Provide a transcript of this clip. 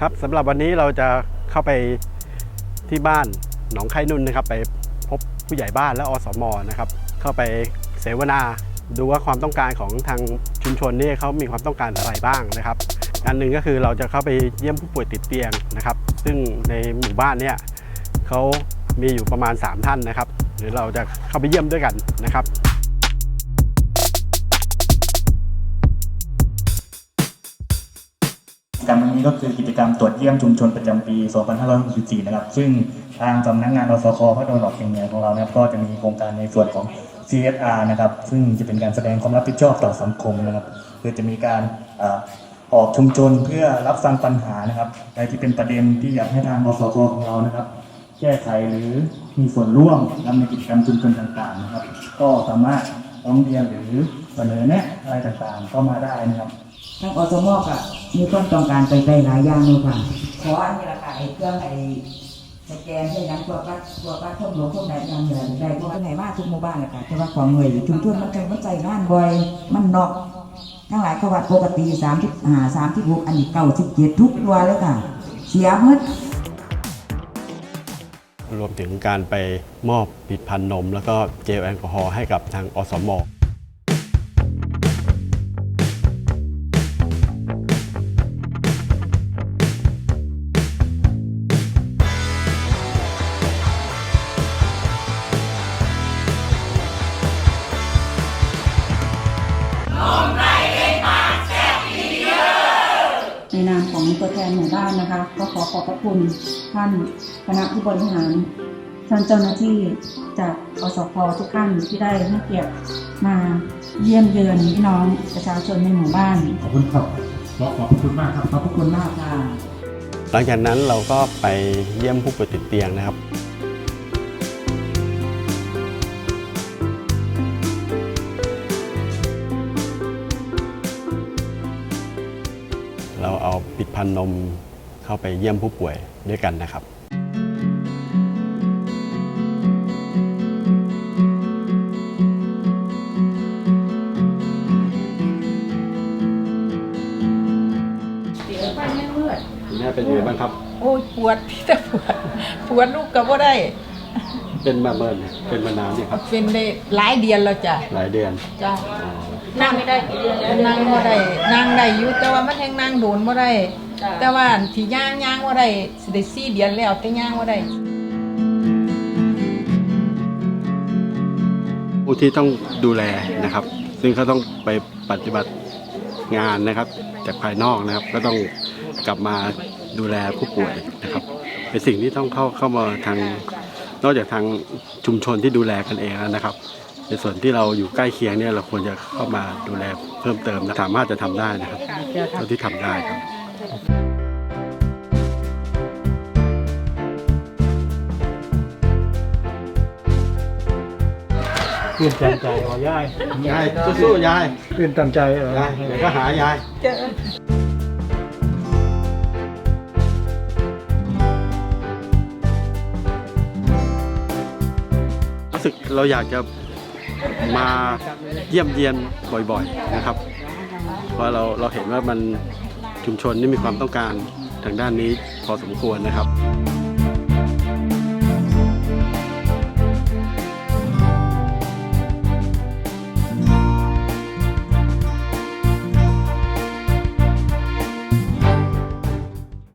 ครับสำหรับวันนี้เราจะเข้าไปที่บ้านหนองไข่นุ่นนะครับ ไปพบผู้ใหญ่บ้านและอสมนะครับ เข้าไปเสวนาดูว่าความต้องการของทางชุมชนนี่เขามีความต้องการอะไรบ้างนะครับ อันหนึ่งก็คือเราจะเข้าไปเยี่ยมผู้ป่วยติดเตียงนะครับ ซึ่งในหมู่บ้านเนี่ยเขามีอยู่ประมาณ 3 ท่านนะครับเดี๋ยวเราจะเข้าไปเยี่ยมด้วยกันนะครับ นี้ก็คือกิจกรรมตรวจเยี่ยมชุมชนประจำปี 2564 นะครับ ซึ่งทางสำนักงานอสคพระตะวันออกเฉียงเหนือของเรานะครับ ก็จะมีโครงการในส่วนของ CSR นะครับ ซึ่งจะเป็นการแสดงความรับผิดชอบต่อสังคมนะครับคือจะมีการออกชุมชนเพื่อรับฟังปัญหานะครับอะไรที่เป็นประเด็นที่อยากให้ทางอสคของเรานะครับ แก้ไขหรือมีส่วนร่วมนำในกิจกรรมชุมชนต่างๆนะครับ ก็สามารถร้องเรียนหรือเสนอแนะอะไรต่างๆ ก็มาได้นะครับทางอสมก็ มีความต้องการไปได้หลายอย่างเลยค่ะขออันนี้ละค่ะไอ้เครื่องไอ้สแกนให้นั้นตัวกัดตัวกัดพวกหลวงพวกไหนยังเหลือได้พวกไหนมาทุกหมู่บ้านเลยค่ะแต่ว่าของหน่วยชุมชนมันจังมันใจงานบ่อย มันนอกทั้งหลายเขวัดปกติสามที่หาสามที่หกอันนี้เก้าสิบเจ็ดทุกตัวเลยค่ะ เสียหมดรวมถึงการไปมอบผลิดพันธ์นม แล้วก็เจลแอลกอฮอล์ให้กับทางอสม ในนามของตัวแทนหมู่บ้านนะคะ ก็ขอขอบพระคุณท่านคณะผู้บริหารท่านเจ้าหน้าที่จากอสพทุกท่านที่ได้ให้เกียรติมาเยี่ยมเยือนพี่น้องประชาชนในหมู่บ้าน ขอบคุณครับขอขอบคุณมากครับ ขอบพระคุณมากค่ะหลังจากนั้นเราก็ไปเยี่ยมผู้ป่วยติดเตียงนะครับ ผลิดพันธ์นมเข้าไปเยี่ยมผู้ป่วยด้วยกันนะครับไปแม่เมื่อยคุณแม่เป็นยังไงบ้างครับ โอ้ยปวดพี่แต่ปวดปวดลูกก็บ่ได้ เป็นมาเมินเป็นมานานเนี่ยครับเป็นได้หลายเดือนแล้วจ้ะหลายเดือนจ้ะ อ๋อ นั่งไม่ได้กี่เดือนแล้วนั่งบ่ได้นั่งได้อยู่แต่ว่ามันแทงนั่งโดนบ่ได้แต่ว่าที่ย่างย่างบ่ได้สิได้4เดือนแล้วแต่ย่างบ่ได้ผู้ที่ต้องดูแลนะครับ ซึ่งเขาต้องไปปฏิบัติงานนะครับจากภายนอกนะครับ ก็ต้องกลับมาดูแลผู้ป่วยนะครับเป็นสิ่งที่ต้องเข้าเข้ามาทางนอกจากทางชุมชนที่ดูแลกันเองแล้วนะครับ ในส่วนที่เราอยู่ใกล้เคียงเนี่ยเราควรจะเข้ามาดูแลเพิ่มเติมนะสามารถจะทำได้นะครับเท่าที่ทำได้ครับเปลี่ยนใจใจอ๋อยายยายสู้ๆยายเปลี่ยนตันใจเหรอยายเดี๋ยวก็หายายเจอรู้สึกเราอยากจะ มาเยี่ยมเยียนบ่อยๆนะครับ เพราะเราเราเห็นว่ามันชุมชนนี่มีความต้องการทางด้านนี้พอสมควรนะครับ